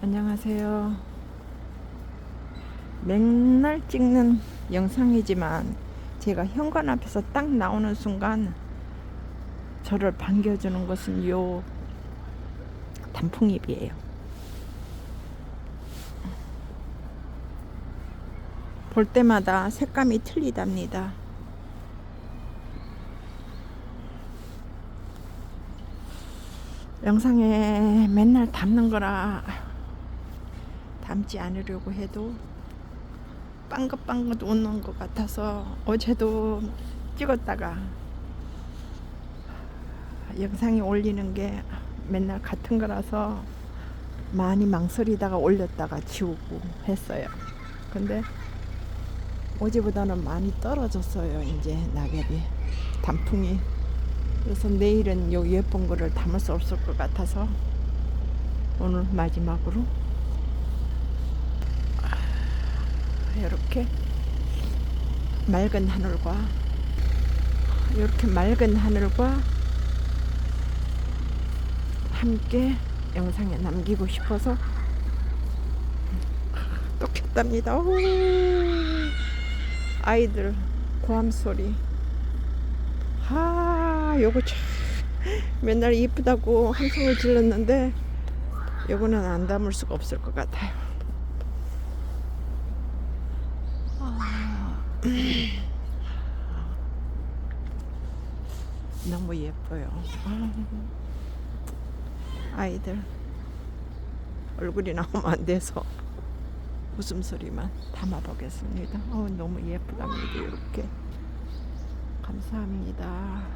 안녕하세요. 맨날 찍는 영상이지만 제가 현관 앞에서 딱 나오는 순간 저를 반겨주는 것은 요 단풍잎이에요. 볼 때마다 색감이 틀리답니다. 영상에 맨날 담는 거라 담지 않으려고 해도 빵긋빵긋 웃는 것 같아서 어제도 찍었다가 영상에 올리는 게 맨날 같은 거라서 많이 망설이다가 올렸다가 지우고 했어요. 근데 어제보다는 많이 떨어졌어요. 이제 낙엽이 단풍이 그래서 내일은 요 예쁜 거를 담을 수 없을 것 같아서 오늘 마지막으로 이렇게 맑은 하늘과 이렇게 맑은 하늘과 함께 영상에 남기고 싶어서 또 켰답니다. 오, 아이들 고함 소리. 아, 요거 참 맨날 이쁘다고 함성을 질렀는데 요거는 안 담을 수가 없을 것 같아요. 너무 예뻐요. 아, 아이들 얼굴이 나오면 안 돼서 웃음소리만 담아보겠습니다. 어, 너무 예쁘답니다. 이렇게 감사합니다.